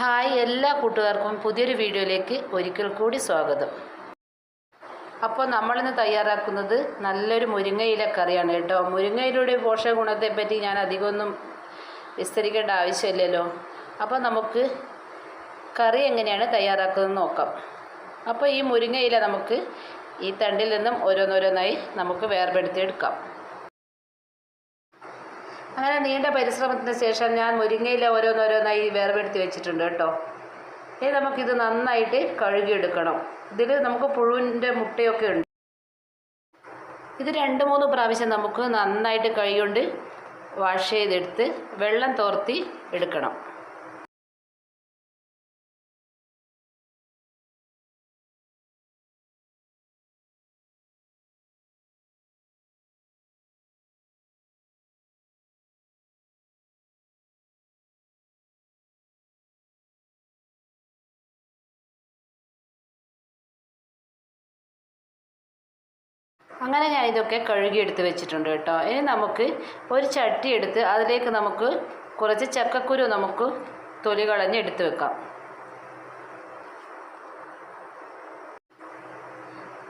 Hi എല്ലാ കൂട്ടുകാർക്കും പുതിയൊരു വീഡിയോയിലേക്ക് ഒരിക്കൽ കൂടി സ്വാഗതം. അപ്പോൾ നമ്മളിന്ന് തയ്യാറാക്കുന്നത് നല്ലൊരു മുരിങ്ങയില കറിയാണ് കേട്ടോ. മുരിങ്ങയിലയുടെ പോഷക ഗുണത്തെപ്പറ്റി ഞാൻ അധികമൊന്നും വിസ്തരിക്കേണ്ട ആവശ്യമില്ലല്ലോ. അപ്പോൾ നമുക്ക് കറി എങ്ങനെയാണ് തയ്യാറാക്കുന്നത് നോക്കാം. അപ്പോൾ ഈ മുരിങ്ങയില നമുക്ക് ഈ തണ്ടിൽ നിന്നും ഓരോന്നോരോന്നായി നമുക്ക് വേർപെടുത്തിയെടുക്കാം. അങ്ങനെ നീണ്ട പരിശ്രമത്തിന് ശേഷം ഞാൻ മുരിങ്ങയില ഓരോന്നോരോന്നായി വേർപെടുത്തി വെച്ചിട്ടുണ്ട് കേട്ടോ. ഇനി നമുക്കിത് നന്നായിട്ട് കഴുകിയെടുക്കണം. ഇതിൽ നമുക്ക് പുഴുവിന്റെ മുട്ടയൊക്കെ ഉണ്ട്. ഇത് രണ്ട് മൂന്ന് പ്രാവശ്യം നമുക്ക് നന്നായിട്ട് കൈകൊണ്ട് വാഷ് ചെയ്തെടുത്ത് വെള്ളം തോർത്തി എടുക്കണം. അങ്ങനെ ഞാൻ ഇതൊക്കെ കഴുകിയെടുത്ത് വെച്ചിട്ടുണ്ട് കേട്ടോ. ഇനി നമുക്ക് ഒരു ചട്ടി എടുത്ത് അതിലേക്ക് നമുക്ക് കുറച്ച് ചക്കക്കുരു നമുക്ക് തൊലി കളഞ്ഞ് എടുത്ത് വെക്കാം.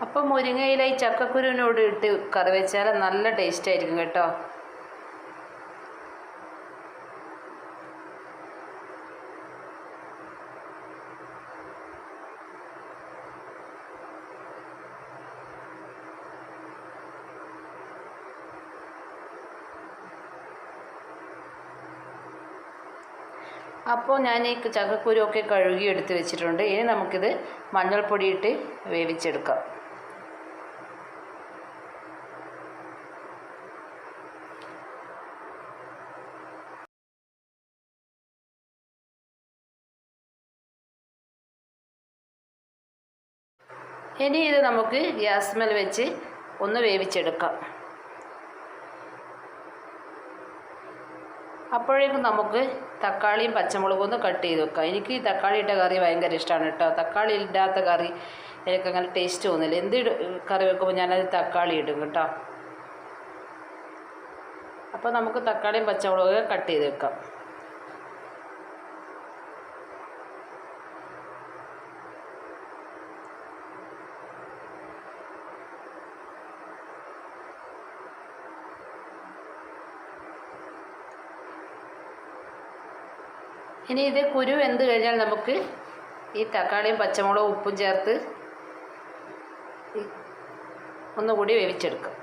അപ്പം മുരിങ്ങയില ഈ ചക്കക്കുരുവിനോട് ഇട്ട് കറി വെച്ചാൽ നല്ല ടേസ്റ്റ് ആയിരിക്കും കേട്ടോ. അപ്പോൾ ഞാൻ ഈ ചക്കക്കുരുവൊക്കെ കഴുകി എടുത്ത് വെച്ചിട്ടുണ്ട്. ഇനി നമുക്കിത് മഞ്ഞൾപ്പൊടി ഇട്ട് വേവിച്ചെടുക്കാം. ഇനി ഇത് നമുക്ക് ഗ്യാസ് മേൽ വെച്ച് ഒന്ന് വേവിച്ചെടുക്കാം. അപ്പോഴേക്കും നമുക്ക് തക്കാളിയും പച്ചമുളകും ഒന്ന് കട്ട് ചെയ്ത് വെക്കാം. എനിക്ക് തക്കാളി ഇട്ട കറി ഭയങ്കര ഇഷ്ടമാണ് കേട്ടോ. തക്കാളി ഇല്ലാത്ത കറി എനിക്ക് അങ്ങനെ ടേസ്റ്റ് തോന്നില്ല. എന്ത് കറി വെക്കുമ്പോൾ ഞാനത് തക്കാളി ഇടും കേട്ടോ. അപ്പോൾ നമുക്ക് തക്കാളിയും പച്ചമുളകും കട്ട് ചെയ്ത് വെക്കാം. ഇനി ഇത് കുരു വെന്ത് കഴിഞ്ഞാൽ നമുക്ക് ഈ തക്കാളിയും പച്ചമുളകും ഉപ്പും ചേർത്ത് ഒന്നുകൂടി വേവിച്ചെടുക്കാം.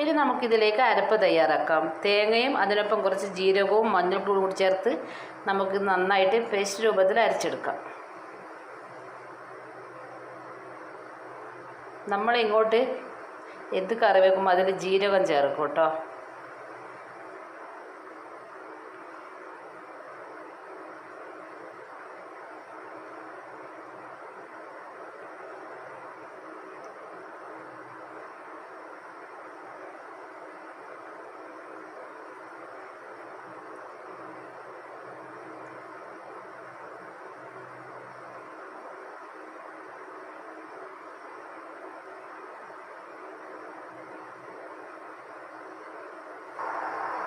ഇനി നമുക്കിതിലേക്ക് അരപ്പ് തയ്യാറാക്കാം. തേങ്ങയും അതിനൊപ്പം കുറച്ച് ജീരകവും മഞ്ഞൾപ്പൊടി കൂടി ചേർത്ത് നമുക്ക് നന്നായിട്ട് പേസ്റ്റ് രൂപത്തിൽ അരച്ചെടുക്കാം. നമ്മളിങ്ങോട്ട് എന്ത് കറി വെക്കുമ്പോൾ അതിൽ ജീരകം ചേർക്കും കേട്ടോ.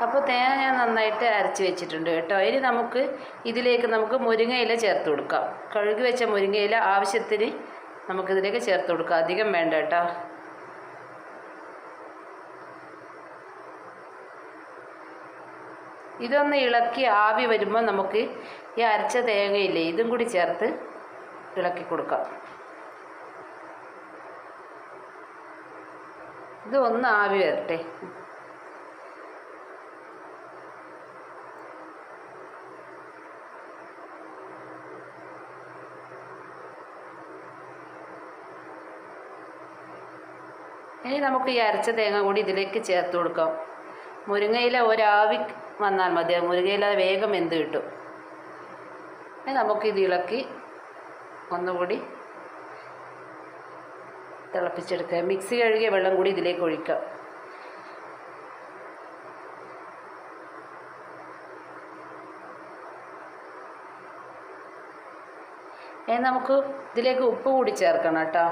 അപ്പോൾ തേങ്ങ ഞാൻ നന്നായിട്ട് അരച്ച് വെച്ചിട്ടുണ്ട് കേട്ടോ. ഇനി നമുക്ക് ഇതിലേക്ക് നമുക്ക് മുരിങ്ങയില ചേർത്ത് കൊടുക്കാം. കഴുകി വെച്ച മുരിങ്ങയില ആവശ്യത്തിന് നമുക്കിതിലേക്ക് ചേർത്ത് കൊടുക്കാം. അധികം വേണ്ട കേട്ടോ. ഇതൊന്ന് ഇളക്കി ആവി വരുമ്പോൾ നമുക്ക് ഈ അരച്ച തേങ്ങയില്ലേ ഇതും കൂടി ചേർത്ത് ഇളക്കി കൊടുക്കാം. ഇത് ഒന്ന് ആവി വരട്ടെ. ഇനി നമുക്ക് ഈ അരച്ച തേങ്ങ കൂടി ഇതിലേക്ക് ചേർത്ത് കൊടുക്കാം. മുരിങ്ങയില ഒരാവി വന്നാൽ മതി. മുരിങ്ങയില വേഗം എന്ത് കിട്ടും. ഇനി നമുക്കിത് ഇളക്കി ഒന്നുകൂടി തിളപ്പിച്ചെടുക്കുക മിക്സി കഴുകിയ വെള്ളം കൂടി ഇതിലേക്ക് ഒഴിക്കാം. ഇനി നമുക്ക് ഇതിലേക്ക് ഉപ്പ് കൂടി ചേർക്കണം കേട്ടോ.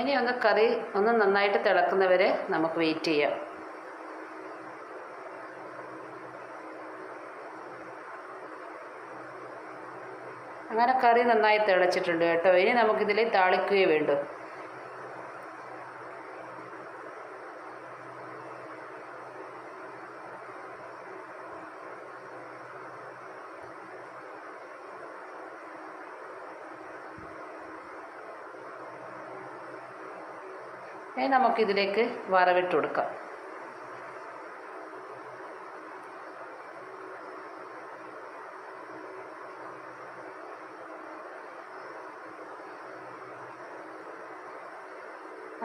ഇനി ഒന്ന് കറി ഒന്ന് നന്നായിട്ട് തിളക്കുന്നവരെ നമുക്ക് വെയിറ്റ് ചെയ്യാം. അങ്ങനെ കറി നന്നായി തിളച്ചിട്ടുണ്ട് കേട്ടോ. ഇനി നമുക്കിതിൽ താളിക്കുകയേ വേണ്ടൂ. ഇനി നമുക്കിതിലേക്ക് വറവിട്ട് കൊടുക്കാം.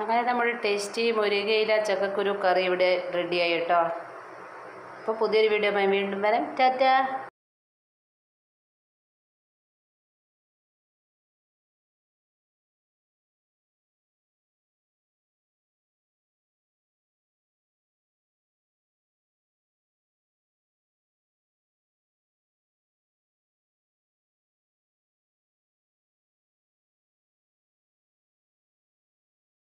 അങ്ങനെ നമ്മൾ ടേസ്റ്റി മുരുകയില ചക്കക്കുരു കറി ഇവിടെ റെഡിയായി കേട്ടോ. അപ്പോൾ പുതിയൊരു വീഡിയോ വീണ്ടും വരാം. ടാറ്റാ!